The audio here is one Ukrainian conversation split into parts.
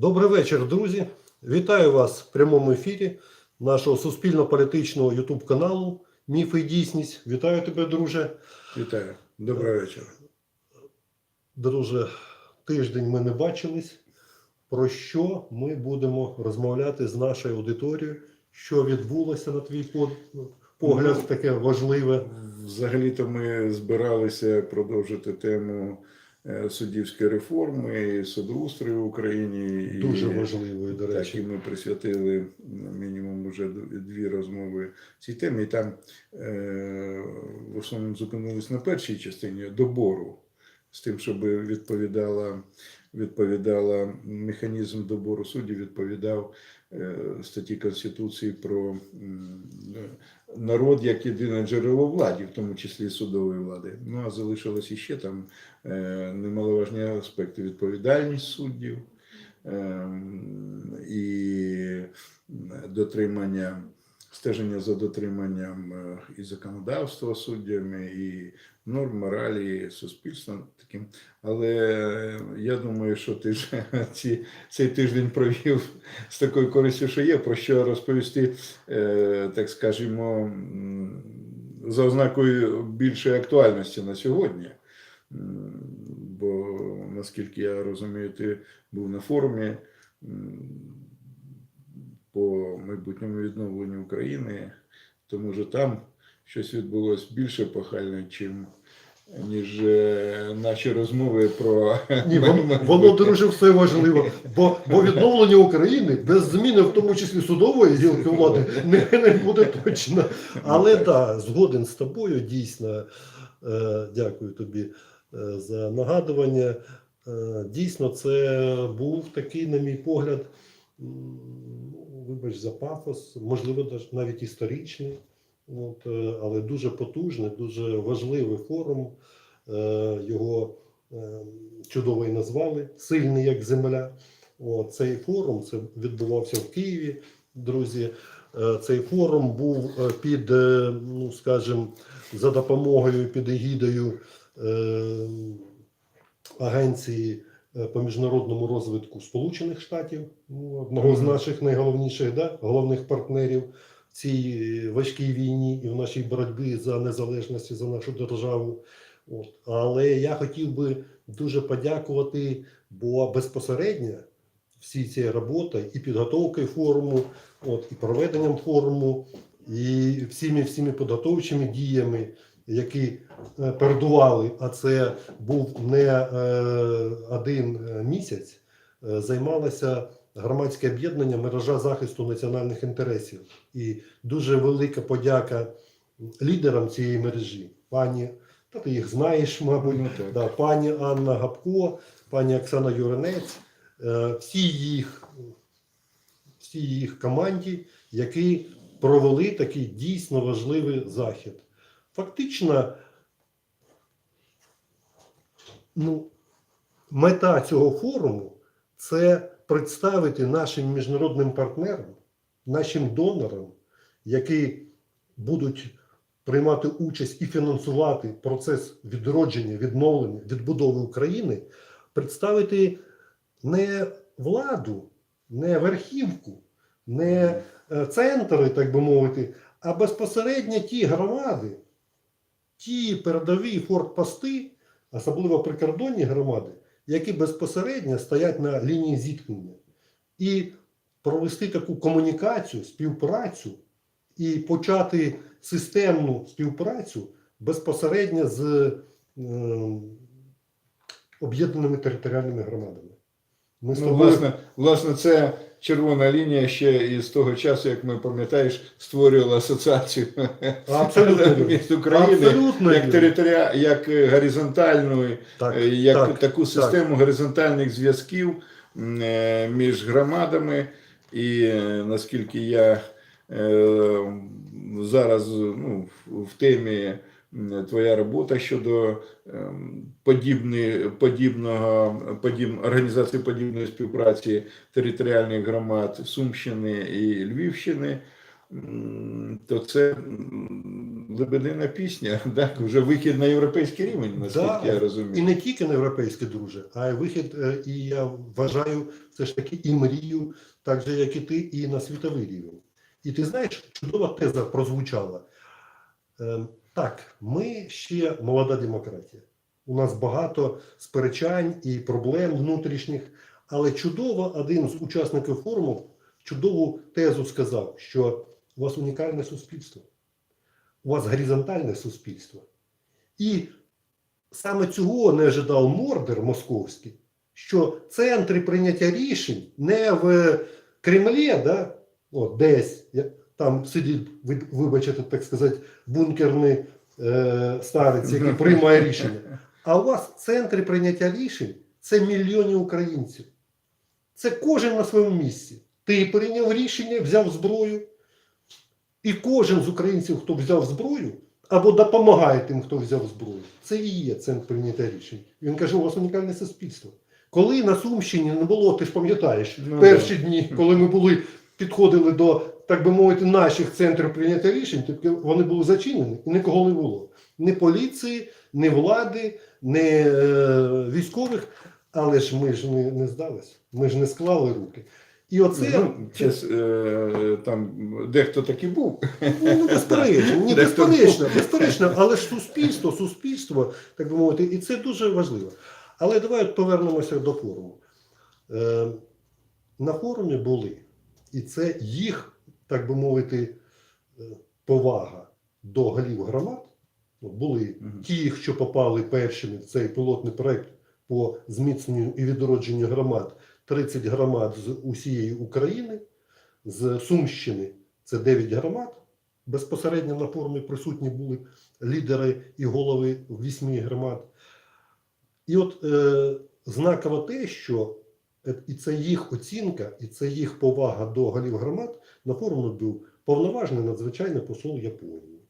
Добрий вечір, друзі. Вітаю вас в прямому ефірі нашого суспільно-політичного Ютуб каналу Міфи і дійсність. Вітаю тебе, друже. Вітаю, доброго вечора. Друже, тиждень ми не бачились. Про що ми будемо розмовляти з нашою аудиторією? Що відбулося на твій погляд, Ну, таке важливе? Взагалі-то ми збиралися продовжити тему суддівської реформи і судоустрою в Україні. І, Дуже важливою, до Так, і речі. ми присвятили мінімум вже дві розмови цій темі. І там е, в основному зупинились на першій частині добору, з тим, щоб відповідала, відповідала механізм добору суддів, відповідав е, статті Конституції про народ як єдине джерело влади, в тому числі судової влади. Ну а залишилось іще там е, немаловажні аспекти відповідальність суддів ем, і дотримання. Стеження за дотриманням е, і законодавства суддями, і норм моралі, суспільства таким. Але я думаю, що ти ж ці, цей тиждень провів з такою користю, що є, про що розповісти, е, так скажімо, за ознакою більшої актуальності на сьогодні. Бо, наскільки я розумію, ти був на форумі по майбутньому відновленню України, то може там щось відбулося більше похальне, чим ніж е, наші розмови про Ні, воно, друже все важливо. Бо, бо відновлення України без зміни, в тому числі судової гілки влади, не, не буде точно. Але так, да, згоден з тобою, дійсно. Е, дякую тобі е, за нагадування. Е, дійсно, це був такий, на мій погляд, вибач за пафос, можливо, навіть історичний, от, е, але дуже потужний, дуже важливий форум. Е, Його е, чудово і назвали Сильний як земля. От, цей форум це відбувався в Києві, друзі. Цей форум був під, ну скажімо, за допомогою під егідою Агенції по міжнародному розвитку Сполучених Штатів, ну, одного з наших найголовніших да, головних партнерів в цій е, важкій війні і в нашій боротьбі за незалежність за нашу державу. От. Але я хотів би дуже подякувати, бо безпосередньо всі ці роботи і підготовкою форуму, от, і проведенням форуму, і всіми всіми підготовчими діями, які е, передували, а це був не е, один е, місяць, займалося громадське об'єднання мережа захисту національних інтересів. І дуже велика подяка лідерам цієї мережі, пані, та ти їх знаєш, мабуть, Ну, да, пані Анна Гапко, пані Оксана Юринець, всі їх, всі їх команді, які провели такий дійсно важливий захід. Фактично, ну, мета цього форуму це представити нашим міжнародним партнерам, нашим донорам, які будуть приймати участь і фінансувати процес відродження, відновлення, відбудови України, представити не владу, не верхівку, не е, центри, так би мовити, а безпосередньо ті громади, ті передові фортпости, особливо прикордонні громади, які безпосередньо стоять на лінії зіткнення, і провести таку комунікацію, співпрацю і почати системну співпрацю безпосередньо з е, об'єднаними територіальними громадами. Ми Ну, тобою- власне, власне, це червона лінія ще із того часу, як ми пам'ятаєш, створювали асоціацію Абсолютно міст України Абсолютно як вірно. територіа, як горизонтальну, Так, е, як так, таку так. систему горизонтальних зв'язків е, між громадами. І е, наскільки я зараз ну, в- темі твоя робота щодо ем, подібної, подібного, подіб, організації подібної співпраці територіальних громад Сумщини і Львівщини. то це лебедина пісня, так, вже вихід на європейський рівень, наскільки Да, я І не тільки на європейське, друже, а й вихід, е, і я вважаю, все ж таки і мрію, так же, як і ти, і на світовий рівень. І ти знаєш, чудова теза прозвучала. Так, ми ще молода демократія. У нас багато сперечань і проблем внутрішніх, але чудово один з учасників форуму чудову тезу сказав, що у вас унікальне суспільство, у вас горизонтальне суспільство. І саме цього не ожидав Мордер московський, що центри прийняття рішень не в Кремлі, да, от, десь там сидить, ви- вибачте, так сказати, бункерний е, старець, який приймає рішення. А у вас центри прийняття рішень це мільйони українців. Це кожен на своєму місці. Ти прийняв рішення, взяв зброю, і кожен з українців, хто взяв зброю, або допомагає тим, хто взяв зброю. Це і є центр прийняття рішень. Він каже, у вас унікальне суспільство. Коли на Сумщині не було, ти ж пам'ятаєш, Ну, перші дні, коли ми були, підходили до, так би мовити, наших центрів прийняття рішень, тільки вони були зачинені і нікого не було. Ні поліції, ні влади, ні е, військових. Але ж ми ж не, не здались, ми ж не склали руки. І оце Ну, чес, е, там дехто таки був. Ну, безперечно, ні, Дехто безперечно, безперечно, але ж суспільство, суспільство, так би мовити, і це дуже важливо. Але давай повернемося до форуму. Е, на форумі були, і це їх, так би мовити, е, повага до голів громад. Були Мгм. ті, що попали першими в цей пілотний проект по зміцненню і відродженню громад, 30 громад з усієї України, з Сумщини це 9 громад. Безпосередньо на форумі присутні були лідери і голови вісьми громад. І от е, знаково те, що і це їх оцінка, і це їх повага до голів громад. На форумі був повноважний надзвичайний посол Японії,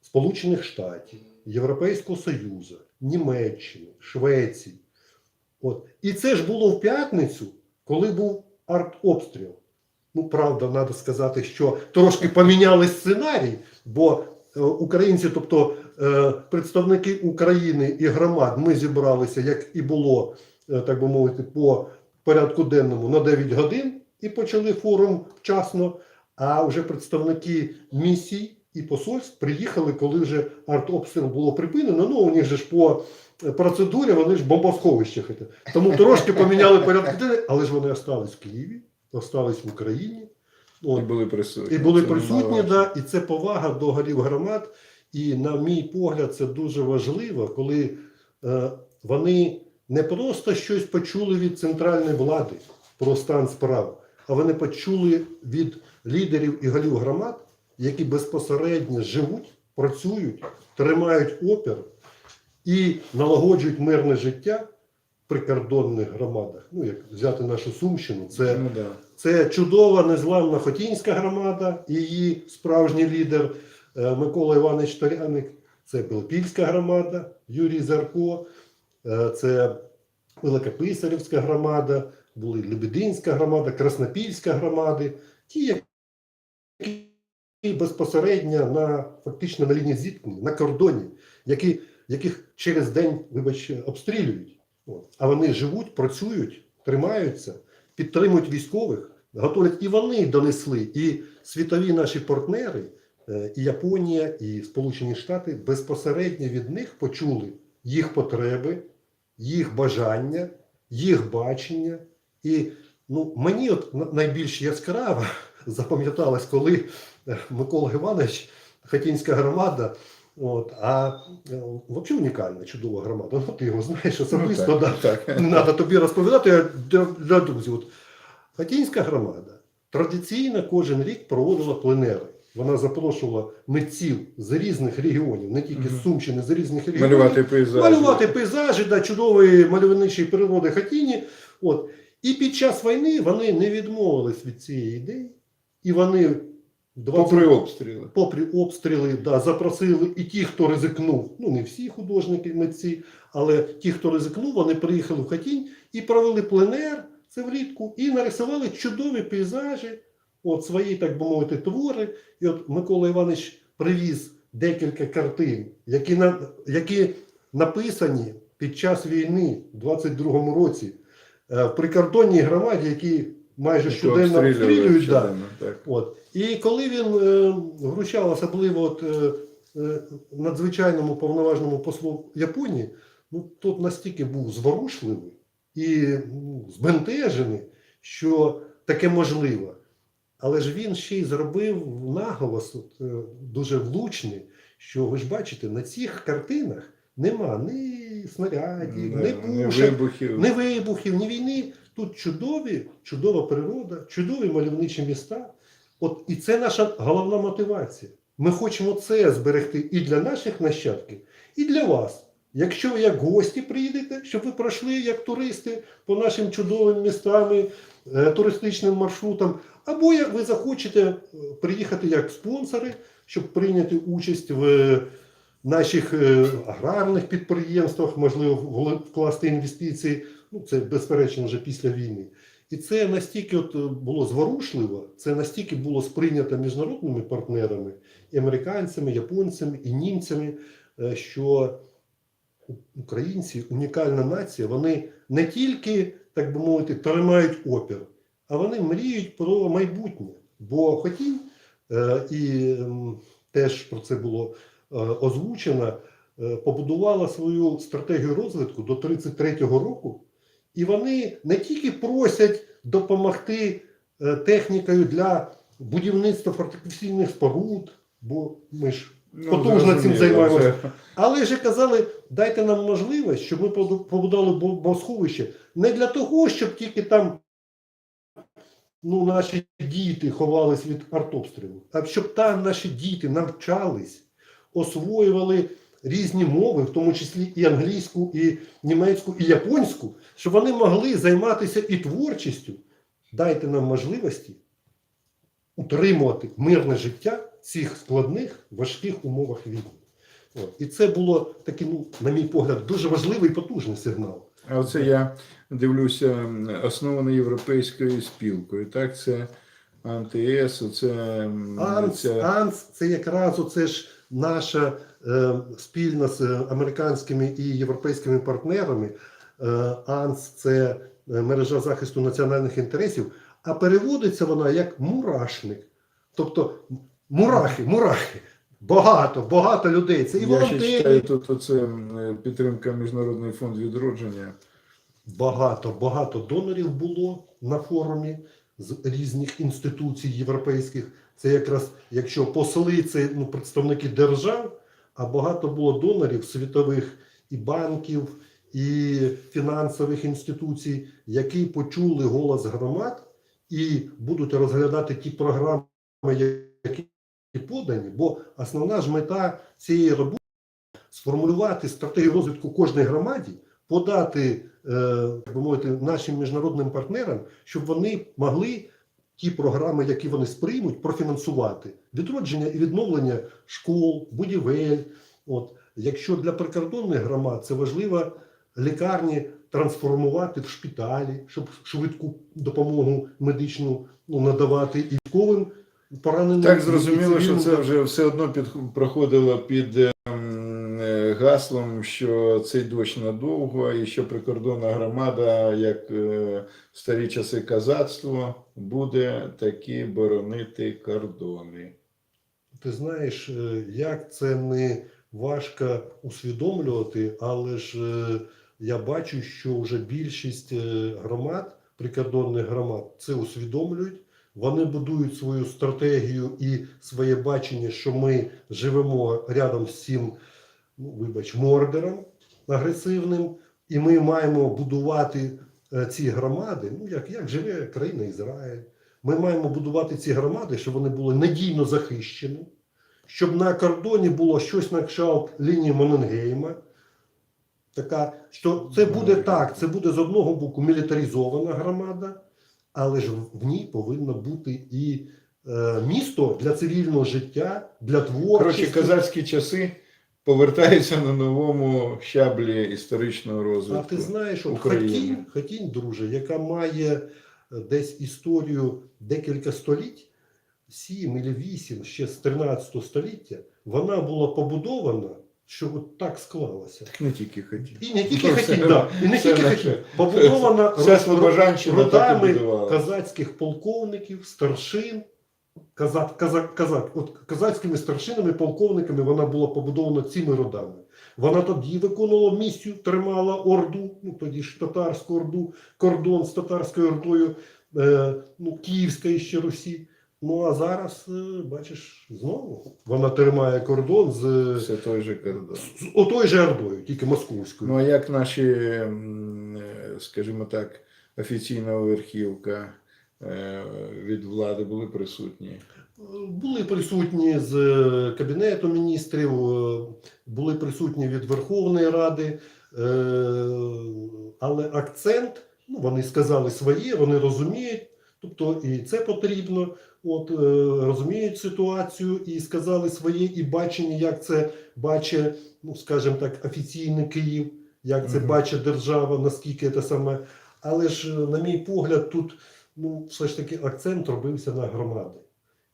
Сполучених Штатів, Європейського Союзу, Німеччини, Швеції. От. І це ж було в п'ятницю, коли був артобстріл. Ну, правда, треба сказати, що трошки поміняли сценарій, бо е, українці, тобто е, представники України і громад, ми зібралися, як і було, е, так би мовити, по порядку денному на 9 годин і почали форум вчасно. А вже представники місій і посольств приїхали, коли вже артобстріл було припинено. Ну, у них же ж по процедурі вони ж в бомбосховищах. іде. Тому трошки поміняли порядок денний, але ж вони остались в Києві, остались в Україні. І були присутні. І були Це присутні, да, і це повага до голів громад. І, на мій погляд, це дуже важливо, коли е, вони не просто щось почули від центральної влади про стан справ, а вони почули від лідерів і голів громад, які безпосередньо живуть, працюють, тримають опір і налагоджують мирне життя в прикордонних громадах. Ну, як взяти нашу Сумщину, це Ну, да. це чудова незламна Хотінська громада, її справжній лідер е, Микола Іванович Торяник. Це Белопільська громада, Юрій Зарко, це Великописарівська громада, були Лебединська громада, Краснопільська громади, ті, які безпосередньо на фактично на лінії зіткнення, на кордоні, які, яких через день, вибач, обстрілюють. От. А вони живуть, працюють, тримаються підтримують військових, готують і вони донесли, і світові наші партнери, е, і Японія, і Сполучені Штати безпосередньо від них почули їх потреби, їх бажання, їх бачення. І ну, мені от найбільш яскраво запам'яталось, коли е, Микола Іванович, Хатінська громада. От, а е, взагалі унікальна, чудова громада. Ну, ти його знаєш особисто. Ну, да. так, так. Не треба тобі розповідати для, для друзів. От Хатінська громада традиційно кожен рік проводила пленери. Вона запрошувала митців з різних регіонів, не тільки з Сумщини, з різних регіонів. Малювати пейзажі. малювати пейзажі да, чудової мальовничої природи Хатіні. От. І під час війни вони не відмовились від цієї ідеї. І вони в 20 Попри обстріли. попри обстріли, да, запросили і ті, хто ризикнув, ну не всі художники, митці, але ті, хто ризикнув, вони приїхали в Хатінь і провели пленер, це влітку, і нарисували чудові пейзажі от свої, так би мовити, твори. І от Микола Іванович привіз декілька картин, які, на, які написані під час війни в 22-му році е, в прикордонній громаді, які майже щоденно обстрілюють. Да. так. От. І коли він е, вручав особливо от, е, е, надзвичайному повноважному послу Японії, ну тут настільки був зворушливий і ну, збентежений, що таке можливо. Але ж він ще й зробив наголос е, дуже влучний, що ви ж бачите, на цих картинах нема ні снарядів, ні пушок, вибухів. ні вибухів, ні війни. Тут чудові, чудова природа, чудові мальовничі міста. От і це наша головна мотивація. Ми хочемо це зберегти і для наших нащадків, і для вас. Якщо ви як гості приїдете, щоб ви пройшли як туристи по нашим чудовим містам, туристичним маршрутам, або ви захочете е, приїхати як спонсори, щоб прийняти участь в е, наших е, аграрних підприємствах, можливо, вкласти інвестиції. Ну, це безперечно вже після війни. І це настільки от е, було зворушливо, це настільки було сприйнято міжнародними партнерами, і американцями, японцями, і німцями, е, що українці, унікальна нація, вони не тільки, так би мовити, тримають опір, а вони мріють про майбутнє. Бо Хотінь, е, і теж про це було е, озвучено, е, побудувала свою стратегію розвитку до 33-го року, і вони не тільки просять допомогти технікою для будівництва фортифікаційних споруд, бо ми ж Ну, потужно цим займаємося. це- але ж казали, дайте нам можливість, щоб ми побу- побудували бо- бомбосховище не для того, щоб тільки там ну, наші діти ховались від артобстрілу, а щоб там наші діти навчались, освоювали різні мови, в тому числі і англійську, і німецьку, і японську, щоб вони могли займатися і творчістю. Дайте нам можливості утримувати мирне життя цих складних, важких умовах війни. От. І це було такий, ну, на мій погляд, дуже важливий і потужний сигнал. А оце я дивлюся, основане європейською спілкою. Так, це АНТС, оце м, АНС, ця- АНС це якраз оце ж наша е, спільна з американськими і європейськими партнерами. Е, АНС це е, мережа захисту національних інтересів, а переводиться вона як мурашник. Тобто мурахи, мурахи. Багато, багато людей. Це і Я ще волонтери, читаю тут оце підтримка Міжнародний фонд відродження. Багато, багато донорів було на форумі з різних інституцій європейських. Це якраз, якщо посли, це ну, представники держав, а багато було донорів світових і банків, і фінансових інституцій, які почули голос громад і будуть розглядати ті програми, які подані. Бо основна ж мета цієї роботи сформулювати стратегію розвитку кожної громаді, подати е, би мовити, нашим міжнародним партнерам, щоб вони могли ті програми, які вони сприймуть, профінансувати відродження і відновлення школ, будівель. От якщо для прикордонних громад це важливо лікарні трансформувати в шпиталі, щоб швидку допомогу медичну ну, надавати і військовим пораненим. Так зрозуміло, що це вже все одно під, проходило під ем, е, гаслом, що цей дощ надовго, і що прикордонна громада, як е, в старі часи казацтво, буде таки боронити кордони. Ти знаєш, е, як це не важко усвідомлювати, але ж е, я бачу, що вже більшість е, громад, прикордонних громад, це усвідомлюють. Вони будують свою стратегію і своє бачення, що ми живемо рядом з цим, ну, вибач, мордером агресивним, і ми маємо будувати е, ці громади, ну як, як живе країна Ізраїль. Ми маємо будувати ці громади, щоб вони були надійно захищені, щоб на кордоні було щось на кшталт лінії Моненгейма. Така, що це буде так, це буде з одного боку мілітаризована громада, але ж в ній повинно бути і е, місто для цивільного життя, для творчості. Коротше, казацькі часи повертаються на новому щаблі історичного розвитку. А ти знаєш, от України. Хотінь, Хотінь, друже, яка має е, десь історію декілька століть, 7 чи 8 ще з 13 століття, вона була побудована, що от так склалося. Так не тільки хотів. І не тільки хотів, да, і не тільки хотів. Побудована так родами казацьких полковників, старшин, казак, казак, казак, от казацькими старшинами, полковниками вона була побудована цими родами. Вона тоді виконувала місію, тримала Орду, ну тоді ж татарську Орду, кордон з татарською Ордою, е, ну, Київської ще Русі. Ну а зараз, е, бачиш, знову вона тримає кордон з, Все той же кордон. з отою же Ордою, тільки московською. Ну а як наші, м, е, скажімо так, офіційна верхівка е, від влади були присутні? Були присутні з е, Кабінету міністрів, е, були присутні від Верховної Ради, е, але акцент, ну, вони сказали своє, вони розуміють, тобто і це потрібно, от, е, розуміють ситуацію і сказали своє і бачення, як це бачить, ну, скажімо так, офіційний Київ, як це Мгм. бачить держава, наскільки це саме. Але ж, е, на мій погляд, тут ну, все ж таки акцент робився на громади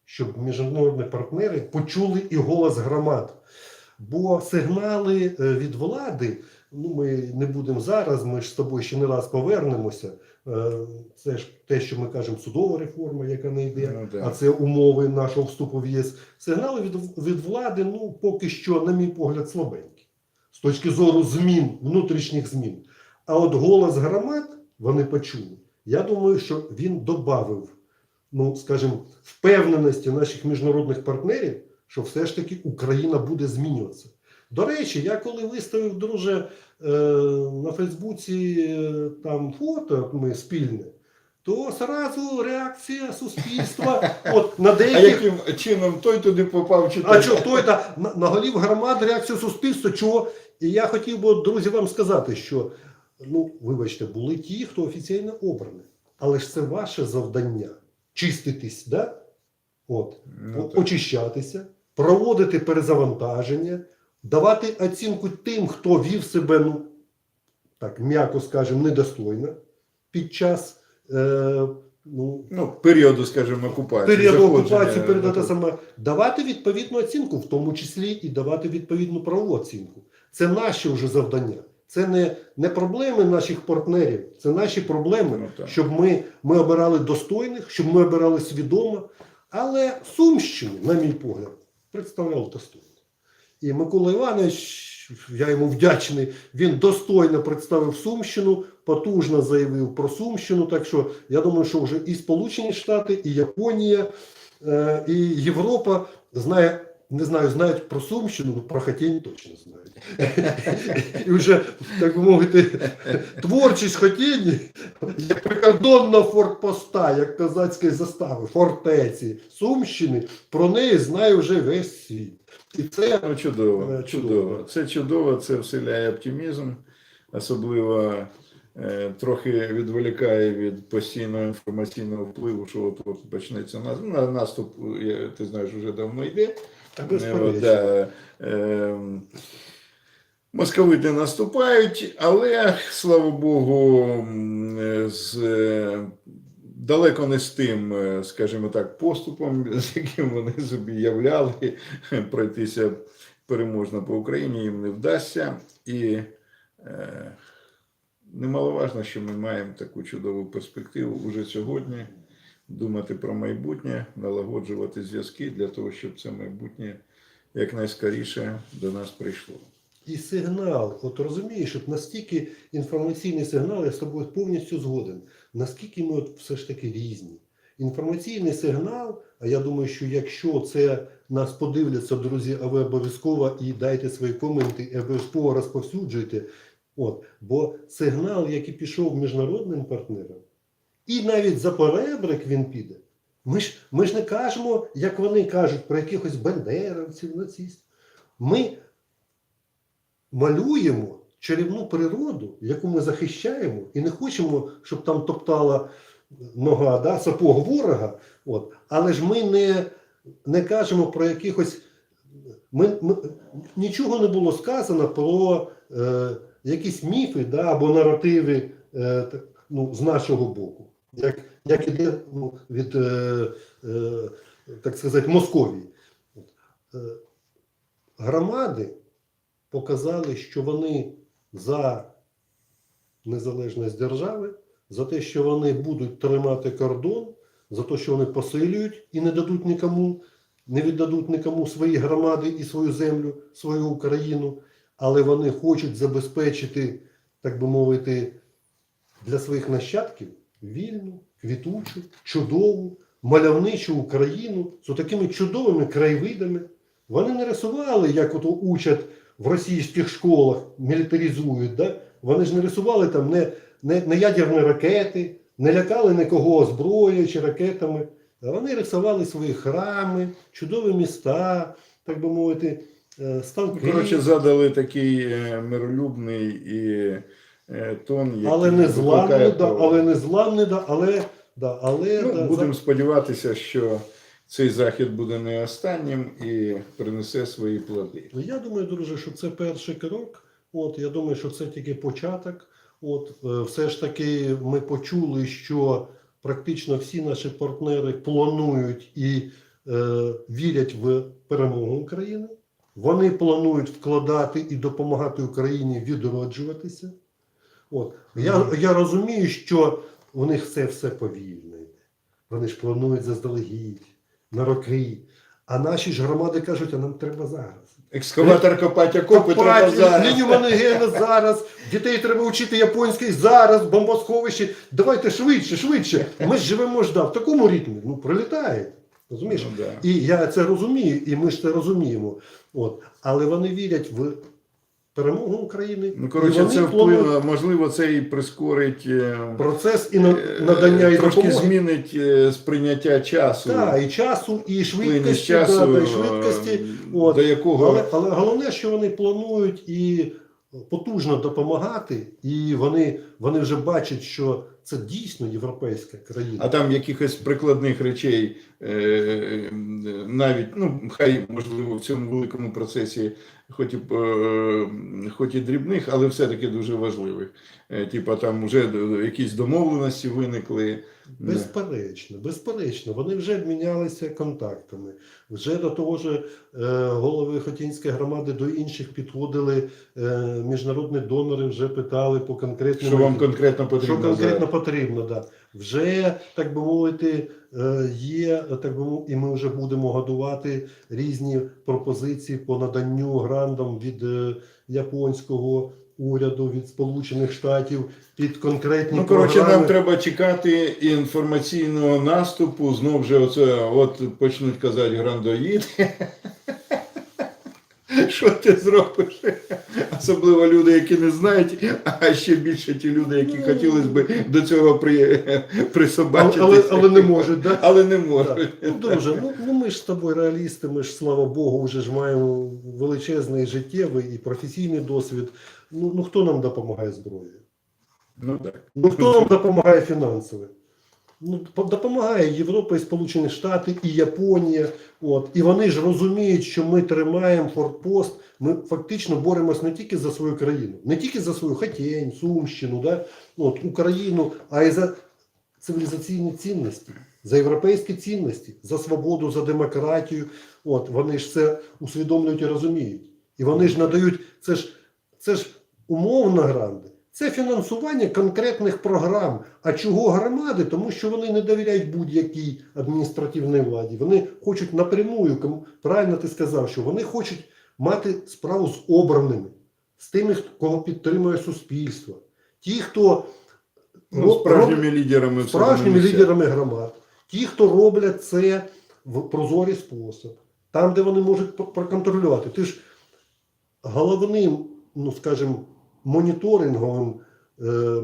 щоб міжнародні партнери почули і голос громад. Бо сигнали е, від влади, ну ми не будемо зараз, ми ж з тобою ще не раз повернемося. Е, Це ж те, що ми кажемо, судова реформа, яка не йде, Ну, а це умови нашого вступу в ЄС. Сигнали від, від влади, ну поки що, на мій погляд, слабенькі. З точки зору змін, внутрішніх змін. А от голос громад вони почули. Я думаю, що він додав, ну скажімо, впевненості наших міжнародних партнерів, що все ж таки Україна буде змінюватися. До речі, я коли виставив, друже, на Фейсбуці е, там фото ми спільне, то зразу реакція суспільства от, на А яким чином той туди попав чи а що той та на, на голів громад реакцію суспільства? Чого? І я хотів би, друзі, вам сказати, що ну, вибачте, були ті, хто офіційно обраний. Але ж це ваше завдання чиститись, да? От, Ну, очищатися, проводити перезавантаження, давати оцінку тим, хто вів себе, ну так, м'яко скажемо, недостойно під час. Е, ну, Ну, періоду, скажімо, окупації. період заходження. окупації, те саме давати відповідну оцінку, в тому числі і давати відповідну правову оцінку. Це наші вже завдання. Це не, не проблеми наших партнерів, це наші проблеми, Ну, так. щоб ми, ми обирали достойних, щоб ми обирали свідомо. Але Сумщину, на мій погляд, представляв достойно. І Микола Іванович, я йому вдячний, він достойно представив Сумщину, потужно заявив про Сумщину. Так що я думаю, що вже і Сполучені Штати, і Японія, е, і Європа знає. Не знаю, знають про Сумщину, ну про Хотінь точно знають. І вже, так би мовити, творчість Хотінь як прикордонна фортпоста, як козацької застави, фортеці Сумщини, про неї знає вже весь світ. І це Ну, чудово, Е, чудово. Це чудово, це вселяє оптимізм, особливо е, трохи відволікає від постійного інформаційного впливу, що от, почнеться нас- ну, наступ, ти знаєш, вже давно йде. От, да, е, Московити наступають, але слава Богу, е, з е, далеко не з тим, скажімо так, поступом, з яким вони собі являли, пройтися переможно по Україні їм не вдасться. І е, немаловажно, що ми маємо таку чудову перспективу уже сьогодні думати про майбутнє, налагоджувати зв'язки для того, щоб це майбутнє якнайскоріше до нас прийшло. І сигнал, от розумієш, от настільки інформаційний сигнал, я з тобою повністю згоден, наскільки ми от все ж таки різні. Інформаційний сигнал, а я думаю, що якщо це нас подивляться, друзі, а ви обов'язково і дайте свої коменти, і обов'язково розповсюджуйте. От, бо сигнал, який пішов міжнародним партнерам, і навіть за перебрик він піде. Ми ж, ми ж не кажемо, як вони кажуть, про якихось бандеровців, нацистів. Ми малюємо чарівну природу, яку ми захищаємо, і не хочемо, щоб там топтала нога, да, сапог ворога. От. Але ж ми не, не кажемо про якихось. Ми, ми, нічого не було сказано про е, якісь міфи да, або наративи е, ну, з нашого боку. Як, як іде ну, від е, е, так сказати, Московії. Е, Громади показали, що вони за незалежність держави, за те, що вони будуть тримати кордон, за те, що вони посилюють і не дадуть нікому, не віддадуть нікому свої громади і свою землю, свою Україну, але вони хочуть забезпечити, так би мовити, для своїх нащадків вільну, квітучу, чудову, мальовничу Україну з такими чудовими краєвидами. Вони не рисували, як ото учать в російських школах, мілітаризують. Да? Вони ж не рисували там не, не, не ядерні ракети, не лякали нікого зброєю чи ракетами. Вони рисували свої храми, чудові міста, так би мовити, е, Ну, ставки. Коротше, задали такий е, миролюбний і тон, який але не викликає да, але не зламний, да, але, да, але Ну, да, будемо за- сподіватися, що цей захід буде не останнім і принесе свої плоди. Ну, Я думаю, друже, що це перший крок. От я думаю, що це тільки початок. От е, все ж таки, ми почули, що практично всі наші партнери планують і е, вірять в перемогу України. Вони планують вкладати і допомагати Україні відроджуватися. От я, я розумію, що у них все все повільно. Вони ж планують заздалегідь на роки. А наші ж громади кажуть, а нам треба зараз. Екскаватор копати окопи треба зараз. лінію Манегена зараз, дітей треба вчити японський зараз, бомбосховище. Давайте швидше, швидше. Ми ж живемо ж да, в такому ритмі. Ну, прилітає. Розумієш? Ну, да. І я це розумію, і ми ж це розуміємо. От. Але вони вірять в перемогу України. Ну, коротше, це вплине, можливо, це і прискорить е, процес і е, надання і трошки допомоги. змінить е, сприйняття часу. Так, і часу, і швидкості, часу, та, та, і швидкості. От. до якого Але, але головне, що вони планують і потужно допомагати, і вони, вони вже бачать, що це дійсно європейська країна. А там якихось прикладних речей, е, навіть, ну, хай, можливо, в цьому великому процесі, хоч і, е, хоч і дрібних, але все-таки дуже важливих. Е, Типа там вже якісь домовленості виникли. Безперечно, безперечно, вони вже обмінялися контактами. Вже до того ж, е, голови Хотінської громади до інших підходили е, міжнародні донори, вже питали по конкретним Що вам конкретно Що конкретно? Потрібно, да. Вже, так би мовити, е, є, так би мов- і ми вже будемо готувати різні пропозиції по наданню грантам від е, японського уряду, від Сполучених Штатів під конкретні Ну, коротше, програми. нам треба чекати інформаційного наступу. Знов же оце, от почнуть казати грандоїд. Що ти зробиш? Особливо люди, які не знають, а ще більше ті люди, які Ну. хотілося б до цього при, але, присобачити. але, але не можуть, да? Але не Так. Ну, друже, ну, ну ми ж з тобою реалісти, ми ж, слава Богу, вже ж маємо величезний життєвий і професійний досвід. Ну, ну хто нам допомагає зброєю? Ну так. Ну хто нам допомагає фінансово? Ну, допомагає Європа і Сполучені Штати і Японія. От. І вони ж розуміють, що ми тримаємо фортпост. Ми фактично боремось не тільки за свою країну, не тільки за свою Хатєнь, Сумщину, да? от, Україну, а й за цивілізаційні цінності, за європейські цінності, за свободу, за демократію. От, вони ж це усвідомлюють і розуміють. І вони ж надають, це ж, це ж умовно гранди. Це фінансування конкретних програм. А чого громади? Тому що вони не довіряють будь-якій адміністративній владі. Вони хочуть напрямую, правильно ти сказав, що вони хочуть мати справу з обраними, з тими, кого підтримує суспільство. Ті, хто Ну, справжніми лідерами справжніми лідерами громад, ті, хто роблять це в прозорий спосіб, там, де вони можуть проконтролювати. Ти ж головним, ну скажімо, моніторинговим е,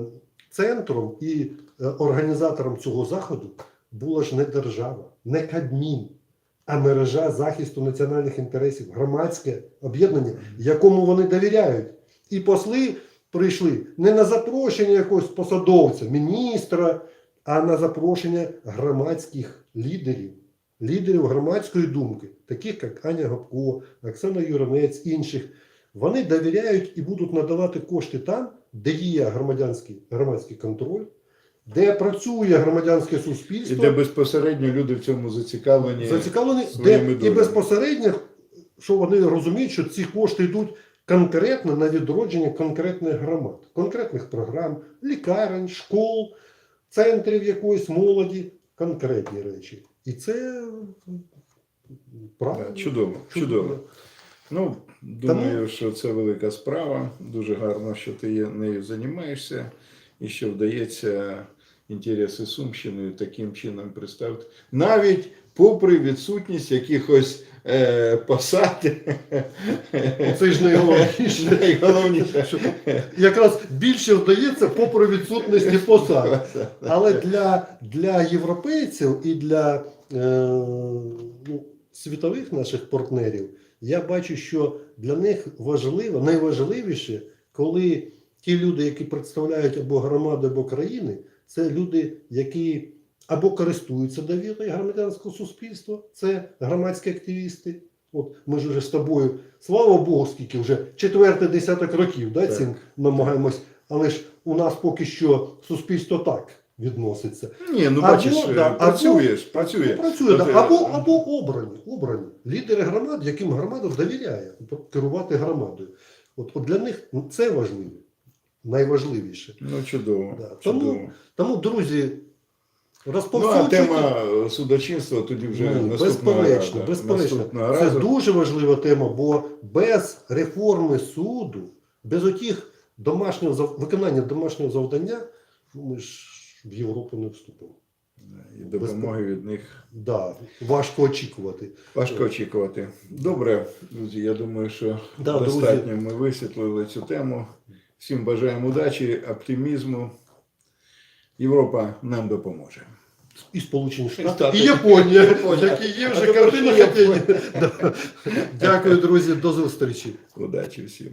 центром і е, організатором цього заходу була ж не держава, не Кабмін, а мережа захисту національних інтересів, громадське об'єднання, якому вони довіряють. І посли прийшли не на запрошення якогось посадовця, міністра, а на запрошення громадських лідерів, лідерів громадської думки, таких як Аня Гопко, Оксана Юранець, інших. Вони довіряють і будуть надавати кошти там, де є громадянський громадський контроль, де працює громадянське суспільство. І де безпосередньо люди в цьому зацікавлені. зацікавлені, де і безпосередньо, що вони розуміють, що ці кошти йдуть конкретно на відродження конкретних громад, конкретних програм, лікарень, школ, центрів якоїсь молоді, конкретні речі. І це правильно. Да, чудово, чудово. Ну, думаю, що це велика справа. Дуже гарно, що ти нею займаєшся і що вдається інтереси Сумщини таким чином представити. Навіть попри відсутність якихось е, посад. Це ж найголовніше. Найголовніше. Що Якраз більше вдається попри відсутності посад. Але для, для європейців і для е, ну, світових наших партнерів я бачу, що для них важливо, найважливіше, коли ті люди, які представляють або громади, або країни, це люди, які або користуються довірою громадянського суспільства, це громадські активісти. От ми ж вже з тобою, слава Богу, скільки вже четвертий десяток років да, цим намагаємось, але ж у нас поки що суспільство так відноситься. Ні, ну Або, бачиш, да, е, працюєш, або- працює. Працює да. Е, або, або обрані, обрані лідери громад, яким громада довіряє керувати громадою. От, от для них це важливо, найважливіше. Ну, чудово. Да. чудово. Тому, тому, друзі, Ну, а тема е, судочинства тоді вже Ну, наступного безперечно, разу. безперечно. Наступного Це разу. дуже важлива тема, бо без реформи суду, без отих домашнього виконання домашнього завдання, ми ж в Європу не вступимо. І допомоги від них Да, важко очікувати. важко очікувати. Добре, друзі, я думаю, що Да, друзі. ми висвітлили цю тему. Всім бажаємо удачі, оптимізму. Європа нам допоможе. І Сполучені Штати, Штати. і Японія, які є вже картина. Дякую, друзі, до зустрічі. Удачі всім.